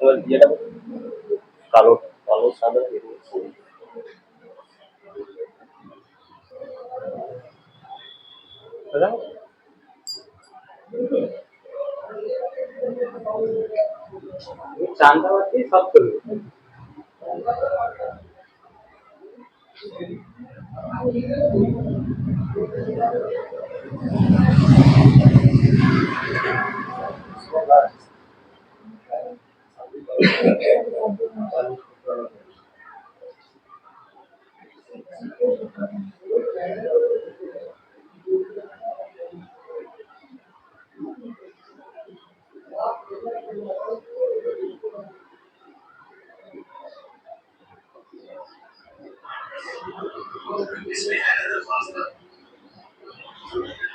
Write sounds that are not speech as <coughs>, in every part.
এবার ইয়েটা বলুন। কালো কালো সাদা বেরিয়েছে দাদা? চানটা বাকি সব করবে একটা মনে পড়ে একদিন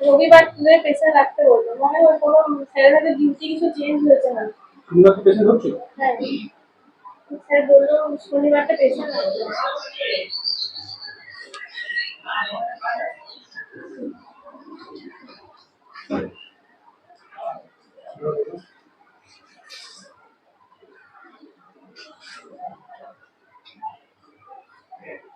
রবিবার প্রেশার রাখতে বলল। মনে হয় কোনো স্যারের হাতে ডিউটি কিছু চেঞ্জ হয়েছে না। তোমরা কি পেশেন্ট হচ্ছে হ্যাঁ। স্যার বলল শনিবারটা রাখতে রবি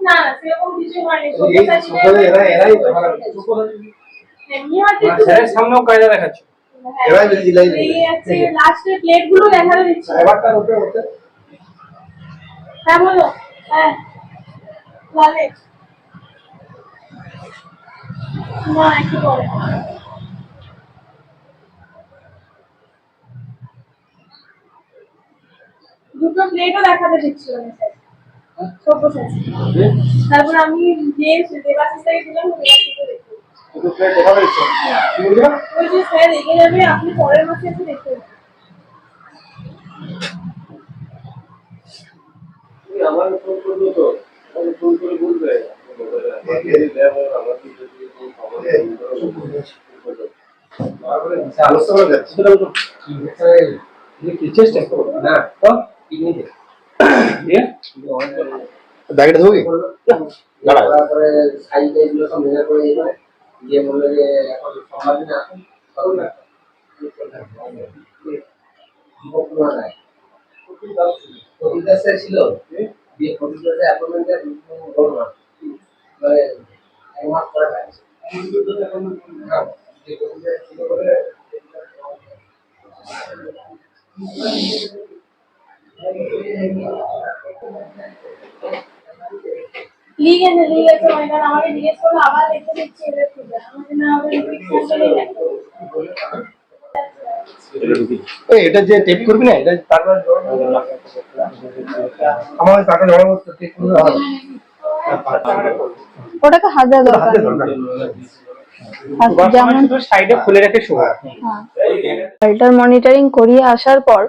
না না সেরকম কিছু হয়নি। সামনেও কায়দা দেখাচ্ছে। হ্যাঁ, এরাই দিলাই আছে লাস্টে প্লেটগুলো দেখাতে দিচ্ছি। এবারটা ওটা ওটা হ্যাঁ বলো। হ্যাঁ লালে। না একটু পরে দুটো প্লেটও দেখাতে দিচ্ছিল না স্যার তারপর আমি যে দিলাম ওই যে স্যার যাবে আপনি পরের মাসে এসে দেখতে। আমার ফোন করব তো? ফোন করে বলবে। তারপরে আলোচনা যাচ্ছে। চেষ্টা করব না <coughs> ব্যাগটা ধোবি? ছিল দিয়ে প্রতিদাসে অ্যাপয়েন্টমেন্টে করুন না মানে লিগে না লিগে আছে মানে আমাকে জিজ্ঞেস করল আবার লিখে দিচ্ছি এটা ঠিক আছে। আমাকে না আবার এই এটা যে টেপ করবি না এটা তারপর আমার টাকা জমা করতে টেপ করতে হবে ওটাকে দেওয়া দরকার। যেমন সাইডে খুলে রেখে শোয়া। অল্টার মনিটরিং করিয়ে আসার পর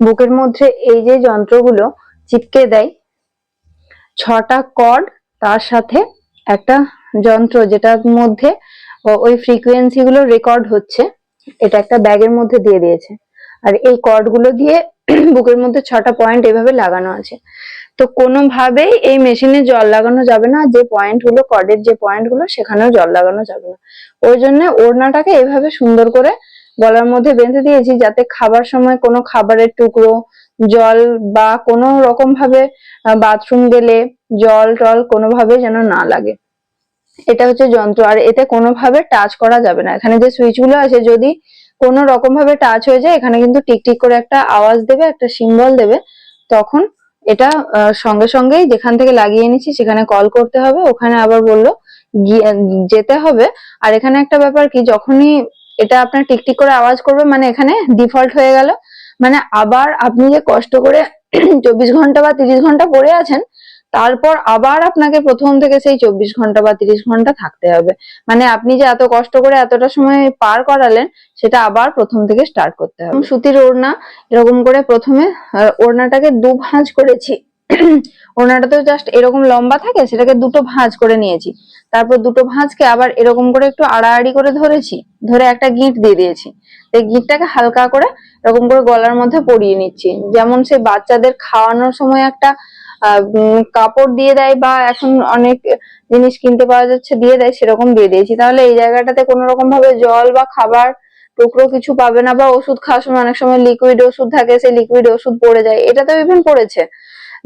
বুকের মধ্যে এই যে যন্ত্রগুলো চিপকে দেয়, ছটা কর্ড তার সাথে একটা যন্ত্র যেটার মধ্যে ওই ফ্রিকোয়েন্সি গুলো রেকর্ড হচ্ছে, এটা একটা ব্যাগের মধ্যে দিয়ে দিয়েছে। আর এই কর্ডগুলো দিয়ে <clears throat> বুকের মধ্যে ছটা পয়েন্ট এভাবে লাগানো আছে। তো কোনোভাবেই এই মেশিনে জল লাগানো যাবে না, যে পয়েন্টগুলো, কর্ডের যে পয়েন্টগুলো, সেখানেও জল লাগানো যাবে না। ওই জন্য ওড়নাটাকে এভাবে সুন্দর করে গলার মধ্যে বেঁধে দিয়েছি যাতে খাবার সময় কোনো খাবারের টুকরো, জল বা কোনো রকম ভাবে বাথরুম গেলে জল টল কোনোভাবে যেন না লাগে। এটা হচ্ছে যন্ত্র। আর এতে কোনোভাবে টাচ করা যাবে না। এখানে যে সুইচগুলো আছে, যদি কোনো রকম ভাবে টাচ হয়ে যায়, এখানে কিন্তু টিকটিক করে একটা আওয়াজ দেবে, একটা সিম্বল দেবে। তখন এটা সঙ্গে সঙ্গেই যেখান থেকে লাগিয়ে নিচ্ছি, সেখানে কল করতে হবে। ওখানে আবার বলল যেতে হবে। আর এখানে একটা ব্যাপার কি, যখনই এটা আপনার টিকটিক করে আওয়াজ করবে মানে এখানে ডিফল্ট হয়ে গেল। মানে আবার আপনি যে কষ্ট করে <clears throat> চব্বিশ ঘণ্টা বা তিরিশ ঘণ্টা পড়ে আছেন, তারপর আবার আপনাকে প্রথম থেকে সেই চব্বিশ ঘণ্টা বা তিরিশ ঘণ্টা থাকতে হবে। মানে আপনি যে এত কষ্ট করে এতটা সময় পার করালেন, সেটা আবার প্রথম থেকে স্টার্ট করতে হবে। সুতির ওড়না, এরকম করে প্রথমে ওড়নাটাকে দু ভাঁজ করেছি। ওড়নাটা তো জাস্ট এরকম লম্বা থাকে, সেটাকে দুটো ভাঁজ করে নিয়েছি। তারপর দুটো ভাঁজকে আবার এরকম করে একটু আড়াআড়ি করে ধরেছি, ধরে একটা গিঁট দিয়ে দিয়েছি। এই গিঁটটাকে হালকা করে এরকম করে গলার মধ্যে পরিয়ে নিচ্ছি। যেমন সে বাচ্চাদের খাওয়ানোর সময় একটা কাপড় দিয়ে দেয় বা এখন অনেক জিনিস কিনতে পাওয়া যাচ্ছে, দিয়ে দেয়, সেরকম দিয়ে দিয়েছি। তাহলে এই জায়গাটাতে কোনো রকম ভাবে জল বা খাবার টুকরো কিছু পাবে না বা ওষুধ খাওয়ার সময় অনেক সময় লিকুইড ওষুধ থাকে, সেই লিকুইড ওষুধ পড়ে যায়। এটাতেও ইভেন পড়েছে।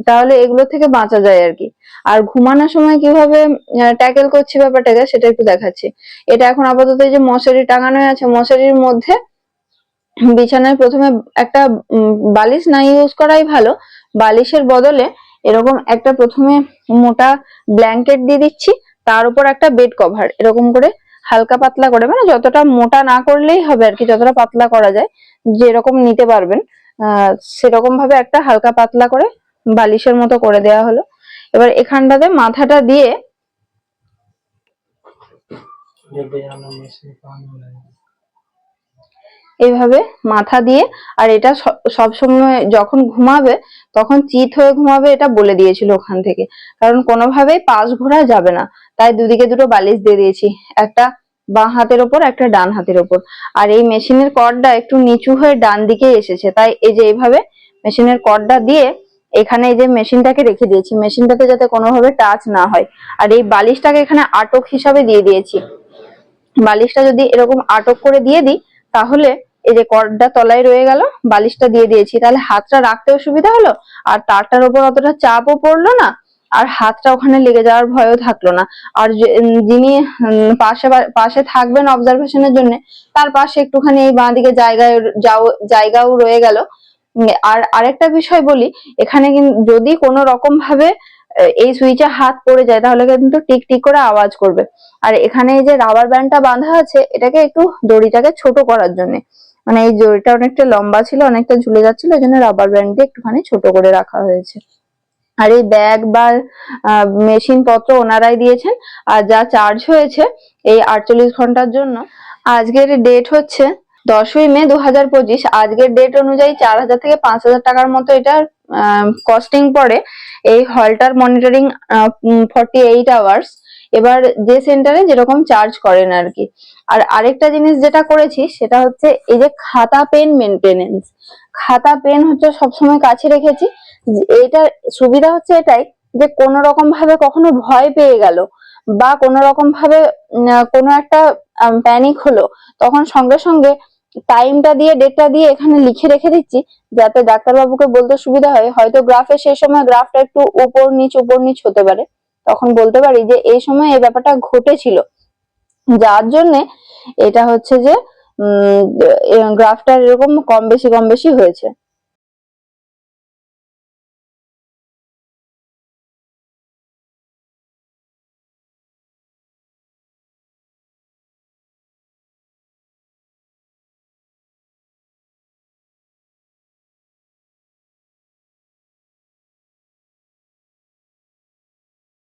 তাহলে এগুলো থেকে বাঁচা যায় আর কি। আর ঘুমানোর সময় কীভাবে ট্যাকেল করছি ব্যাপারটাকে সেটা একটু দেখাচ্ছি। এটা এখন আপাতত এই যে মশারি টাঙানো আছে, মশারির মধ্যে বিছানায় প্রথমে একটা বালিশ না ইউজ করাই ভালো। বালিশের বদলে এরকম একটা প্রথমে মোটা ব্ল্যাঙ্কেট দিয়ে দিচ্ছি, তার উপর একটা বেড কভার এরকম করে হালকা পাতলা করে মানে যতটা মোটা না করলেই হবে আর কি, যতটা পাতলা করা যায়, যেরকম নিতে পারবেন, আহ সেরকম ভাবে একটা হালকা পাতলা করে বালিশের মতো করে দেওয়া হলো। এবার এখানটাতে মাথাটা দিয়ে এইভাবে মাথা দিয়ে, আর এটা সব সময় যখন ঘুমাবে, তখন চিত হয়ে ঘুমাবে এটা বলে দিয়েছিল ওখান থেকে। কারণ কোনোভাবেই পাশ ঘোরা যাবে না। তাই দুদিকে দুটো বালিশ দিয়ে দিয়েছি। একটা বাঁ হাতের ওপর, একটা ডান হাতের ওপর। আর এই মেশিনের কর্ডটা একটু নিচু হয়ে ডান দিকে এসেছে। তাই এই যে এইভাবে মেশিনের কর্ডটা দিয়ে এখানে এই যে মেশিনটাকে রেখে দিয়েছি, মেশিনটাতে যাতে কোনোভাবে টাচ না হয়। আর এই বালিশটাকে এখানে আটক হিসাবে দিয়ে দিয়েছি। বালিশটা যদি এরকম আটক করে দিয়ে দিই, তাহলে এই যে কর্ডটা তলায় রয়ে গেল, বালিশটা দিয়ে দিয়েছি। তাহলে হাতটা রাখতেও সুবিধা হলো, আর তারটার উপর অতটা চাপও পড়ল না, আর হাতটা ওখানে লেগে যাওয়ার ভয়ও থাকল না। আর যিনি পাশে পাশে থাকবেন অবজারভেশনের জন্য, তার পাশে একটুখানি এই বাঁ দিকে জায়গায়, যাও, জায়গাও রয়ে গেল। আর আরেকটা বিষয় বলি, এখানে যদি কোনো রকম ভাবে এই সুইচে হাত পড়ে যায়, তাহলে কিন্তু টিক টিক করে আওয়াজ করবে। আর এখানে এই যে রাবার ব্যান্ডটা বাঁধা আছে, এটাকে একটু দড়িটাকে ছোট করার জন্য। মানে এই দড়িটা অনেকটা লম্বা ছিল, অনেকটা ঝুলে যাচ্ছিল ওই জন্য রাবার ব্যান্ড দিয়ে একটুখানি ছোট করে রাখা হয়েছে। আর এই ব্যাগ বা মেশিন পত্র ওনারাই দিয়েছেন, আর যা চার্জ হয়েছে, এই আটচল্লিশ ঘণ্টার জন্য। আজকের ডেট হচ্ছে দশই মে দু হাজার পঁচিশ, আজকের ডেট অনুযায়ী চার হাজার থেকে পাঁচ হাজার টাকার মতো এটার কস্টিং পড়ে। এই হলটার মনিটরিং ফর্টি এইট আওয়ার্স এবার যে সেন্টারে যেরকম চার্জ করেন আর কি। আর আরেকটা জিনিস যেটা করেছি, সেটা হচ্ছে এই যে খাতা পেন মেনটেনেন্স খাতা পেন হচ্ছে সবসময় কাছে রেখেছি। যে এটার সুবিধা হচ্ছে এটাই যে কোনো রকম ভাবে কখনো ভয় পেয়ে গেল বা কোনো রকম ভাবে কোনো একটা প্যানিক হলো, তখন সঙ্গে সঙ্গে টাইমটা দিয়ে, ডেটটা দিয়ে এখানে লিখে রেখে দিচ্ছি, যাতে ডাক্তারবাবুকে বলতে সুবিধা হয়। হয়তো গ্রাফে সেই সময় গ্রাফটা একটু উপর নিচ উপর নিচ হতে পারে। তখন বলতে পারি যে, এই সময় এই ব্যাপারটা ঘটেছিল। যার জন্য এটা হচ্ছে যে গ্রাফটা এরকম কম বেশি কম বেশি হয়েছে।